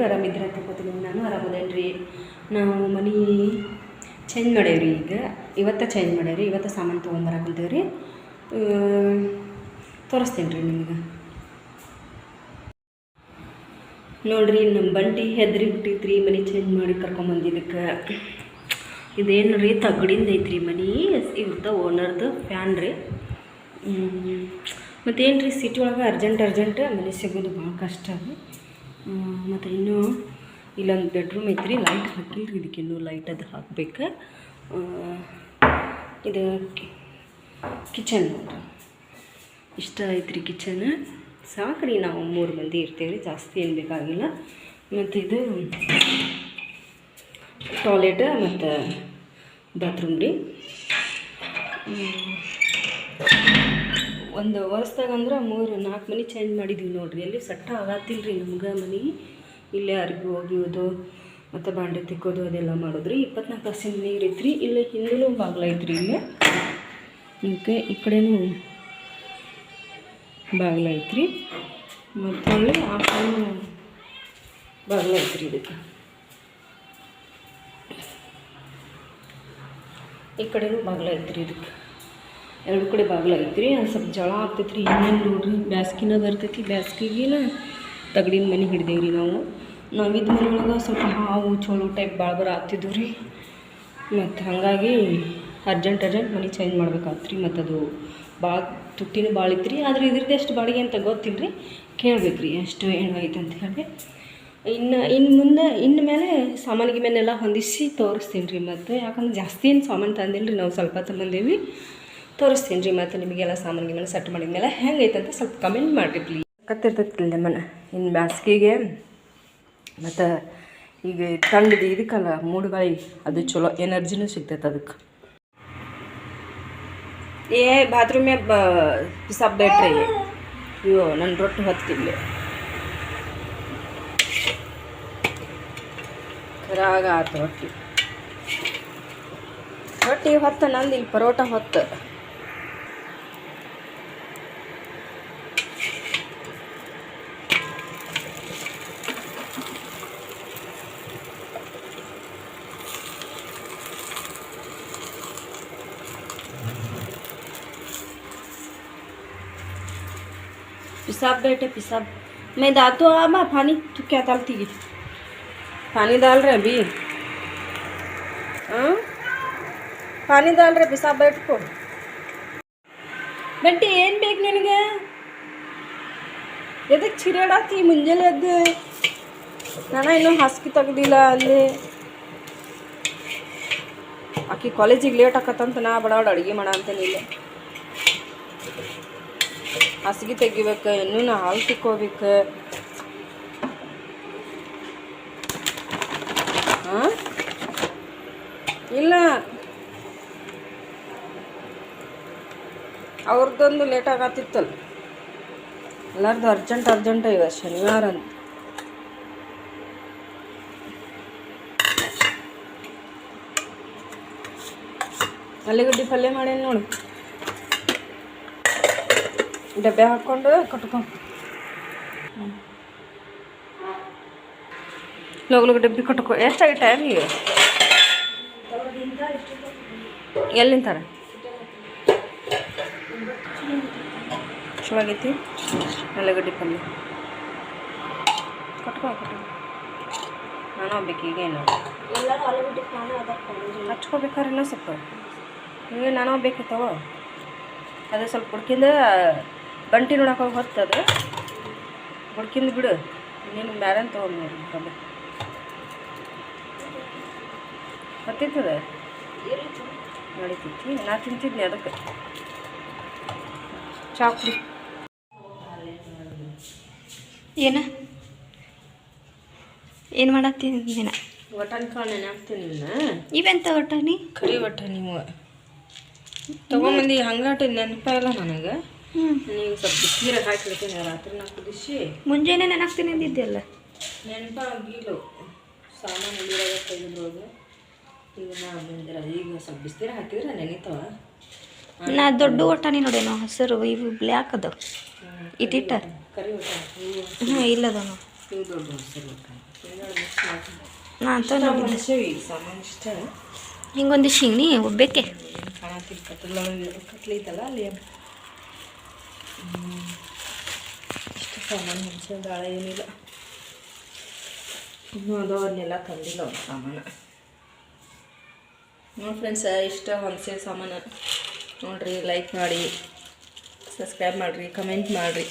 ಎಲ್ರು ಆರಾಮಿದ್ರೆ ಅಂತ ನಾನು ಆರಾಮದೇನ್ರಿ ನಾವು ಮನೆ ಚೇಂಜ್ ಮಾಡೇವ್ರಿ ಈಗ. ಇವತ್ತು ಚೇಂಜ್ ಮಾಡೇವ್ರಿ ಇವತ್ತು ಸಾಮಾನು ತೊಗೊಂಬರಕಂತೀವಿ ರೀ ತೋರಿಸ್ತೀನಿ ರೀ ನಿಮ್ಗೆ. ನೋಡ್ರಿ ನಮ್ಮ ಬಂಟಿ ಹೆದ್ರಿ ಬಿಟ್ಟಿತ್ರಿ, ಮನೆ ಚೇಂಜ್ ಮಾಡಿ ಕರ್ಕೊಂಬಂದಿದ್ದಕ್ಕೆ ಇದೇನು ರೀ ತಗಡಿಂದ ಐತ್ರಿ ಮನೆ ಇವ್ರದ್ದು ಓನರ್ದು ಫ್ಯಾನ್ ರೀ. ಮತ್ತೇನು ರೀ ಸಿಟಿ ಒಳಗೆ ಅರ್ಜೆಂಟ್ ಅರ್ಜೆಂಟ್ ಮನೆ ಸಿಗೋದು ಭಾಳ ಕಷ್ಟ ರೀ. ಮತ್ತು ಇನ್ನೂ ಇಲ್ಲೊಂದು ಬೆಡ್ರೂಮ್ ಐತ್ರಿ ಲೈಟ್ ಹಾಕಿಲ್ಲ ರೀ ಇದಕ್ಕೆ ಇನ್ನೂ ಲೈಟ್ ಅದು ಹಾಕ್ಬೇಕು. ಇದು ಕಿಚನ್ ನೋಡ್ರಿ. ಇಷ್ಟ ಐತ್ರಿ ಕಿಚನ್ ಸಾಕ್ರಿ ನಾವು ಮೂರು ಮಂದಿ ಇರ್ತೀವಿ ರೀ ಜಾಸ್ತಿ ಏನು ಬೇಕಾಗಿಲ್ಲ. ಮತ್ತು ಇದು ಟಾಯ್ಲೆಟ್ ಮತ್ತು ಬಾತ್ರೂಮ್ ರೀ. ಒಂದು ವರ್ಷದಾಗ ಅಂದ್ರೆ ಮೂರು ನಾಲ್ಕು ಮನೆ ಚೇಂಜ್ ಮಾಡಿದ್ದೀವಿ ನೋಡಿರಿ. ಎಲ್ಲಿ ಸಟ್ಟ ಆಗತ್ತಿಲ್ಲ ರೀ ನಮ್ಗೆ ಮನೆ. ಇಲ್ಲೇ ಅರ್ಬಿ ಒಗೆಯೋದು ಮತ್ತು ಬಾಂಡೆ ತಿಕ್ಕೋದು ಅದೆಲ್ಲ ಮಾಡಿದ್ರಿ. ಇಪ್ಪತ್ನಾಲ್ಕು ತಾಸಿನ ನೀರು ಐತ್ರಿ. ಇಲ್ಲೇ ಹಿಂದೂ ಬಾಗ್ಲ ಐತ್ರಿ ಇಲ್ಲೇ. ಮತ್ತು ಈ ಕಡೆನೂ ಬಾಗಿಲ ಐತ್ರಿ. ಮತ್ತು ಆ ಕಡೆನೂ ಬಾಗಿಲ ಐತ್ರಿ ಇದಕ್ಕೆ. ಈ ಕಡೆನೂ ಬಾಗಿಲ ಐತ್ರಿ ಇದಕ್ಕೆ. ಎರಡು ಕಡೆ ಬಾಗಿಲು ಐತ್ರಿ, ಒಂದು ಸ್ವಲ್ಪ ಜಳ ಆಗ್ತೈತೆ ರೀ ಇನ್ನೇನು ನೋಡ್ರಿ ಬ್ಯಾಸ್ಗಿನ ಬರ್ತೈತಿ ಬ್ಯಾಸ್ಗಿಗಿನ ತಗಡಿನ ಮನೆ ಹಿಡ್ದೇವ್ರಿ ನಾವು. ನಾವಿದ್ದ ಮನೆ ಒಳಗೆ ಸ್ವಲ್ಪ ಹಾವು ಚೋಳು ಟೈಪ್ ಭಾಳ ಬರ ಆಗ್ತಿದ್ವು ರೀ ಮತ್ತು ಹಾಗಾಗಿ ಅರ್ಜೆಂಟ್ ಅರ್ಜೆಂಟ್ ಮನೆ ಚೇಂಜ್ ಮಾಡ್ಬೇಕಾಗ್ತು ರೀ ಮತ್ತು ಅದು ಭಾಳ ತುಟ್ಟಿನೂ ಭಾಳ ಇತ್ತು ರೀ ಆದರೆ ಇದ್ರದ್ದು ಎಷ್ಟು ಬಾಡಿಗೆ ಅಂತ ಗೊತ್ತಿಲ್ಲ ರೀ ಕೇಳ್ಬೇಕು ರೀ ಎಷ್ಟು ಏನಾಗೈತೆ ಅಂತ ಹೇಳಿ ಇನ್ನು ಇನ್ನು ಮುಂದೆ ಇನ್ನು ಮೇಲೆ ಸಾಮಾನಿಗೆ ಮೇಲೆಲ್ಲ ಹೊಂದಿಸಿ ತೋರಿಸ್ತೀನಿ ರೀ ಮತ್ತು ಯಾಕಂದ್ರೆ ಜಾಸ್ತಿ ಏನು ಸಾಮಾನು ತಂದಿಲ್ಲ ರೀ ನಾವು ಸ್ವಲ್ಪ ತಗೊಂಡೇವಿ ತೋರಿಸ್ತೀನಿ ರೀ ಮತ್ತು ನಿಮಗೆಲ್ಲ ಸಾಮಾನು ಮೇಲೆ ಸೆಟ್ ಮಾಡಿದ್ಮೇಲೆ ಹೆಂಗೈತಂತ ಸ್ವಲ್ಪ ಕಮೆಂಟ್ ಮಾಡಿರಿ ಪ್ಲೀಸ್ ಕತ್ತಿರ್ತೈತಿಲ್ಲ ಮನೆ ಇನ್ನು ಬ್ಯಾಸ್ಗಿಗೆ ಮತ್ತು ಈಗ ತಂಡದ ಇದಕ್ಕಲ್ಲ ಮೂಡುಗಾಯಿ ಅದು ಚಲೋ ಎನರ್ಜಿನೂ ಸಿಗ್ತೈತೆ ಅದಕ್ಕೆ. ಏ ಬಾತ್ರೂಮೇ ಬ ಪಿಸಾಬ್ ಬೇಟ್ರಿ ಅಯ್ಯೋ ನನ್ನ ರೊಟ್ಟಿ ಹೊತ್ತಿಲ್ಲ ಖರಾಗ ಆತು ರೊಟ್ಟಿ. ರೊಟ್ಟಿ ಹೊತ್ತ ನಂದು ಇಲ್ಲಿ ಪರೋಟ ಹೊತ್ತು. पिसाब बेटे पिसाब मैं दातो आबा पानी तू क्या डालती है पानी डाल रहे अभी हाँ पानी डाल रहे पिसाब बैठ को ಬೆಂಟಿ ಏನು ಬೇಕು ನಿನಗೆ ಎದಕ್ಕೆ ಚಿರಾಡಾತಿ ಮುಂಜಾನೆ ಎದ್ದು ನಾನು ಇನ್ನೂ ಹಾಸಿಗೆ ತೆಗ್ದಿಲ್ಲ ಅಲ್ಲಿ ಆಕಿ ಕಾಲೇಜಿಗೆ ಲೇಟ್ ಆಕತ್ತಂತ ನಾ ಬಡ ಬಡ ಅಡುಗೆ ಮಾಡ ಅಂತೇನಿಲ್ಲ ಇಲ್ಲೇ ಹಾಸಿಗೆ ತೆಗಿಬೇಕು ಇನ್ನೂ ಹಾಲು ತಿಕ್ಕೋಬೇಕು ಇಲ್ಲ. ಅವ್ರದ್ದೊಂದು ಲೇಟ್ ಆಗತ್ತಿತ್ತಲ್ಲ. ಎಲ್ಲರದು ಅರ್ಜೆಂಟ್ ಅರ್ಜೆಂಟ್ ಇವ ಶನಿವಾರ ಅಂತ. ಆಲೂಗಡ್ಡೆ ಪಲ್ಯ ಮಾಡೇನು ನೋಡು. ಡಬ್ಬೆ ಹಾಕ್ಕೊಂಡು ಕಟ್ಕೊಂಡು ಲೋಗ್ಲೋಗ ಡಬ್ಬಿ ಕಟ್ಕೊ. ಎಷ್ಟಾಗಿ ಟೈಮ್ ಈಗ? ಎಲ್ಲಿ ನಿಂತಾರೆ? ಚಲೋ ಆಗೈತಿ ಆಲೂಗಡ್ಡೆ ಪಲ್ಯ. ಕಟ್ಕೊ ಕಟ್ಕೊ. ನಾನು ಹೋಗ್ಬೇಕು ಈಗೇನು ಹಚ್ಕೋಬೇಕಾರೆ ಇನ್ನೂ ಸ್ವಲ್ಪ? ಈಗ ನಾನು ಹೋಗ್ಬೇಕಿತ್ತವ ಅದೇ ಸ್ವಲ್ಪ ಹುಡ್ಕಿಂದ ಬಂಟಿ ನೋಡಕ್ಕೆ ಹೊತ್ತದ ಹುಡ್ಕಿಂದ ಬಿಡು ನೀನು ಬ್ಯಾರೆ ತೊಗೊಂಡು ನೋಡಿ ಹೊತ್ತಿತ್ತದ? ನಡೀತೈತಿ ನಾ ತಿಂತಿದ್ನಿ ಅದಕ್ಕೆ. ಚಾಕ್ಲಿ ಏನ? ಏನು ಮಾಡತ್ತೀನಿ ಒಟಾಣಿ ಕಾಳು ನಿನ್ನ. ಇವೆಂತ ಒಟ್ಟಾನಿ ಕರಿ ಒಟ್ಟ ನೀವು ತೊಗೊಂಬಂದು ಹಂಗಾಟ ನೆನಪ ಇಲ್ಲ ನನಗೆ. ನೀವು ಸ್ವಲ್ಪ ಬಿಸಿನೀರಾಗ ಹಾಕಿಡ್ತೀನಿ ರಾತ್ರಿ ನಾ ಕುದಿಸಿ ಮುಂಜಾನೆ ನೆನಾಕ್ತೀನಿ ಅಂದಿದ್ದೆಲ್ಲ ನೆನಪಾಗಿಲ್ಲ. ಸಾಮಾನು ಉಳಿರಾಗ ತೆಗೆದ್ರೋದು. ಅದು ಈಗ ನಾವು ಬಂದಿರ ಈಗ ಸ್ವಲ್ಪ ಬಿಸಿನೀರು ಹಾಕಿದ್ರೆ ನೆನೀತಾವ. ನಾ ದೊಡ್ಡ ಒಟ್ಟಾನಿ ನೋಡೇನೋ ಹಸಿರು ಇವು ಬ್ಲ್ಯಾಕ್ ಅದಾವ ಇಟ್ಟಿಟ್ಟ ಕರಿ ಒಟ್ಟ ಹ್ಞೂ ಇಲ್ಲದನು. ಇವು ದೊಡ್ಡ ಹಸಿರು ನಾ ಅಂತ ಸಾಮಾನು ಇಷ್ಟ. ಹಿಂಗೊಂದು ಶಿಂಗ್ನಿ ಒಬ್ಬೇಕೆ ಕಾಣತ್ತಿಲ್ಲ ಕತ್ತಲ ಕತ್ಲೆ ಐತಲ್ಲ ಅಲ್ಲಿ. ಇಷ್ಟು ಸಾಮಾನು ಮನುಷ್ಯ ದಾಳ ಏನಿಲ್ಲ. ಇನ್ನೂ ಅದು ಅದನ್ನೆಲ್ಲ ತಂದಿಲ್ಲ ಒಂದು ಸಾಮಾನು. ನೋಡಿ ಫ್ರೆಂಡ್ಸ್ ಇಷ್ಟ ಹೊಲಸೆ ಸಾಮಾನು. ನೋಡಿರಿ ಲೈಕ್ ಮಾಡಿ ಸಬ್ಸ್ಕ್ರೈಬ್ ಮಾಡಿರಿ ಕಮೆಂಟ್ ಮಾಡಿರಿ.